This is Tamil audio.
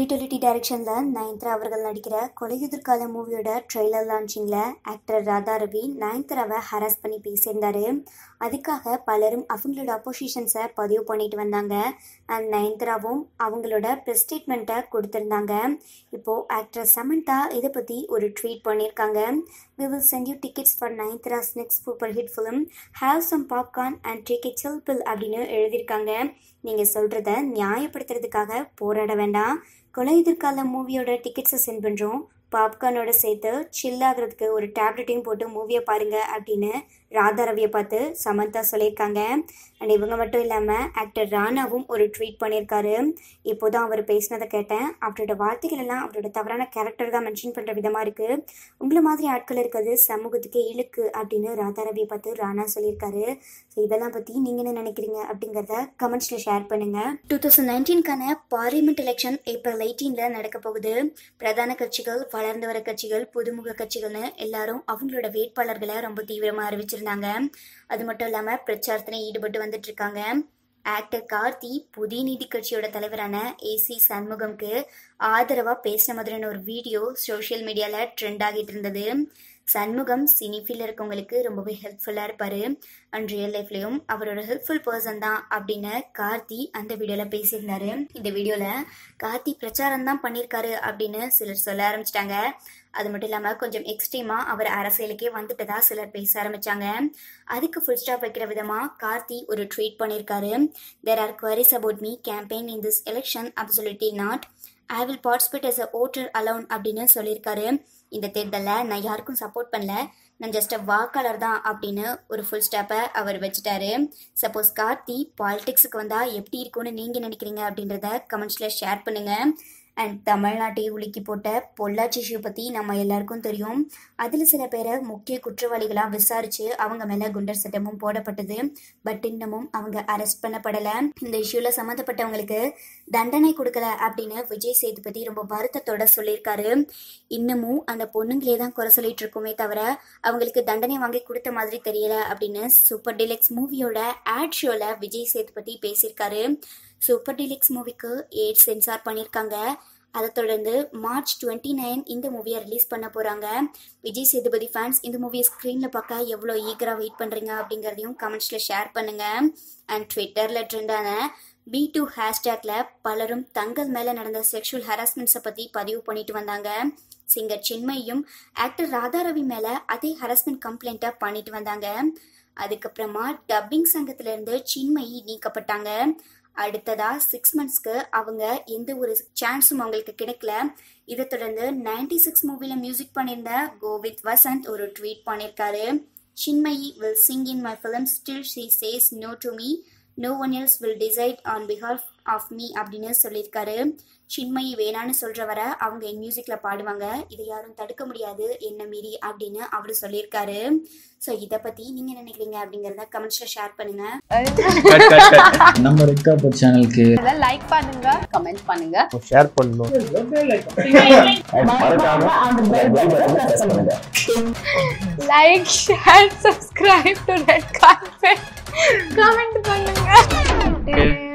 டிடிலிட்டி டைரக்ஷனில் நயன்தரா அவர்கள் நடிக்கிற கொலையுதிர்கால மூவியோட ட்ரெய்லர் லான்ச்சிங்கில் ஆக்டர் ராதா ரவி நயன்தராவை ஹராஸ் பண்ணி பேசியிருந்தார். அதுக்காக பலரும் அவங்களோட அப்போசிஷன்ஸை பதிவு பண்ணிட்டு வந்தாங்க. அண்ட் நயன்தராவும் அவங்களோட ப்ரெஸ் ஸ்டேட்மெண்ட்டை கொடுத்துருந்தாங்க. இப்போது ஆக்டர் சமந்தா இதை பற்றி ஒரு ட்வீட் பண்ணியிருக்காங்க. We will send you tickets for Nayanthara's next super hit film have some popcorn and take a chill pill அப்படின்னு எழுதியிருக்காங்க. நீங்கள் சொல்கிறத நியாயப்படுத்துறதுக்காக போராட வேண்டாம். கொலை எதிர்கால மூவியோட டிக்கெட்ஸை சென்ட் பண்ணுறோம் பாப்கார்னோட சேர்த்து சில் ஆகிறதுக்கு ஒரு டேப்லெட்டையும் போட்டு மூவியை பாருங்க அப்படின்னு ராதா ரவியை பார்த்து சமந்தா சொல்லியிருக்காங்க. அண்ட் இவங்க மட்டும் இல்லாமல் ஆக்டர் ராணாவும் ஒரு ட்வீட் பண்ணியிருக்காரு. இப்போ தான் அவர் பேசினதை கேட்டேன். அவரோட வார்த்தைகள் எல்லாம் அவரோட தவறான கேரக்டர் தான் மென்ஷன் பண்ணுற விதமாக இருக்குது உங்களை மாதிரி ஆட்கள் இருக்கிறது சமூகத்துக்கே இழுக்கு அப்படின்னு ராதா ரவியை பார்த்து ராணா சொல்லியிருக்காரு. ஸோ இதெல்லாம் பற்றி நீங்கள் என்ன நினைக்கிறீங்க அப்படிங்கிறத கமெண்ட்ஸில் ஷேர் பண்ணுங்கள் டூ தௌசண்ட் நைன்டீன்கான பார்லிமெண்ட் எலெக்ஷன் ஏப்ரல் எயிட்டீனில் நடக்க போகுது. பிரதான கட்சிகள் வளர்ந்து வர கட்சிகள் புதுமுக கட்சிகள்னு எல்லாரும் அவங்களோட வேட்பாளர்களை ரொம்ப தீவிரமாக அறிவிச்சிருந்தாங்க. அது மட்டும் இல்லாமல் பிரச்சாரத்தில் ஈடுபட்டு வந்துட்டு இருக்காங்க ஆக்டர் கார்த்தி புதிய நீதி கட்சியோட தலைவரான ஏசி சண்முகம்க்கு ஆதரவாக பேசின மாதிரியான ஒரு வீடியோ சோஷியல் மீடியாவில் ட்ரெண்ட் ஆகிட்டு இருந்தது. சண்முகம் சினி ஃபீல்டில் இருக்கவங்களுக்கு ரொம்பவே ஹெல்ப்ஃபுல்லாக இருப்பார். அண்ட் ரியல் லைஃப்லேயும் அவரோட ஹெல்ப்ஃபுல் பர்சன் தான் அப்படின்னு கார்த்தி அந்த வீடியோவில் பேசியிருந்தாரு. இந்த வீடியோவில் கார்த்தி பிரச்சாரம் தான் பண்ணியிருக்காரு அப்படின்னு சிலர் சொல்ல ஆரம்பிச்சிட்டாங்க. அது மட்டும் இல்லாமல் கொஞ்சம் எக்ஸ்ட்ரீமாக அவர் அரசியலுக்கே வந்துட்டதா சிலர் பேச ஆரம்பித்தாங்க அதுக்கு ஃபுல் ஸ்டாப் வைக்கிற விதமாக கார்த்தி ஒரு ட்வீட் பண்ணியிருக்காரு there are queries about me campaign in this election absolutely not I will participate as a voter alone அப்படின்னு சொல்லியிருக்காரு. இந்த தேர்தலில் நான் யாருக்கும் சப்போர்ட் பண்ணல. நான் ஜஸ்ட் அ வாக்காளர் தான் அப்படின்னு ஒரு ஃபுல் ஸ்டாப்பை அவர் வச்சுட்டாரு. சப்போஸ் கார்த்தி பாலிடிக்ஸுக்கு வந்தால் எப்படி இருக்கும்னு நீங்கள் நினைக்கிறீங்க அப்படின்றத கமெண்ட்ஸில் ஷேர் பண்ணுங்கள் அண்ட் தமிழ்நாட்டையே உலுக்கி போட்ட பொள்ளாச்சி இஷ்யூ பற்றி நம்ம எல்லாருக்கும் தெரியும். அதில் சில பேரை முக்கிய குற்றவாளிகளாக விசாரித்து அவங்க மேலே குண்டர் சட்டமும் போடப்பட்டது. பட் இன்னமும் அவங்க அரெஸ்ட் பண்ணப்படலை. இந்த இஷ்யூவில் சம்மந்தப்பட்டவங்களுக்கு தண்டனை கொடுக்கல அப்படின்னு விஜய் சேதுபதி ரொம்ப வருத்தத்தோட சொல்லியிருக்காரு. இன்னமும் அந்த பொண்ணுங்களே தான் குறை சொல்லிட்டு இருக்கோமே தவிர அவங்களுக்கு தண்டனை வாங்கி கொடுத்த மாதிரி தெரியல அப்படின்னு சூப்பர் டிலெக்ஸ் மூவியோட ஆட் ஷோவில் விஜய் சேதுபதி பேசியிருக்காரு. சூப்பர் டிலிக்ஸ் மூவிக்கு எயிட் சென்சார் பண்ணியிருக்காங்க அதை தொடர்ந்து மார்ச் டுவெண்ட்டி நைன் இந்த மூவியை ரிலீஸ் பண்ண போகிறாங்க விஜய் சேதுபதி ஃபேன்ஸ் இந்த மூவியை ஸ்க்ரீனில் பார்க்க எவ்வளோ ஈகராக வெயிட் பண்ணுறீங்க அப்படிங்கிறதையும் கமெண்ட்ஸில் ஷேர் பண்ணுங்கள் அண்ட் ட்விட்டரில் ட்ரெண்டான பி டூ ஹேஷ்டேக்கில் பலரும் தங்கள் மேலே நடந்த செக்ஷுவல் ஹராஸ்மெண்ட்ஸை பற்றி பதிவு பண்ணிட்டு வந்தாங்க. சிங்கர் சின்மையும் ஆக்டர் ராதாரவி மேலே அதே ஹராஸ்மெண்ட் கம்ப்ளைண்ட்டை பண்ணிட்டு வந்தாங்க. அதுக்கப்புறமா டப்பிங் சங்கத்திலிருந்து சின்மயி நீக்கப்பட்டாங்க. அடுத்ததா சிக்ஸ் மந்த்ஸ்க்கு அவங்க எந்த ஒரு சான்ஸும் அவங்களுக்கு கிடைக்கல. இதை தொடர்ந்து நைன்டி சிக்ஸ் மூவில மியூசிக் பண்ணியிருந்த கோவித் வசந்த் ஒரு ட்வீட் பண்ணியிருக்காரு. Chinmayi will sing in my film still she says no to me no one else will decide on behalf of me அப்படின்னு சொல்லியிருக்காரு. சின்மயி வேணான்னு சொல்ற வர அவங்க என் மியூசிக்ல பாடுவாங்க. இதை யாரும் தடுக்க முடியாது. என்ன மீறி அப்படின்னு அவரு சொல்லியிருக்காரு. ஸோ இதை பத்தி நீங்க என்ன நினைக்கிறீங்க அப்படிங்கறத கமெண்ட்ஸ்ல ஷேர் பண்ணுங்க. நம்ம ரெட் சேனலுக்கு லைக் பண்ணுங்க கமெண்ட் பண்ணுங்க. ஷேர் பண்ணணும் like share subscribe to red carpet comment பண்ணுங்க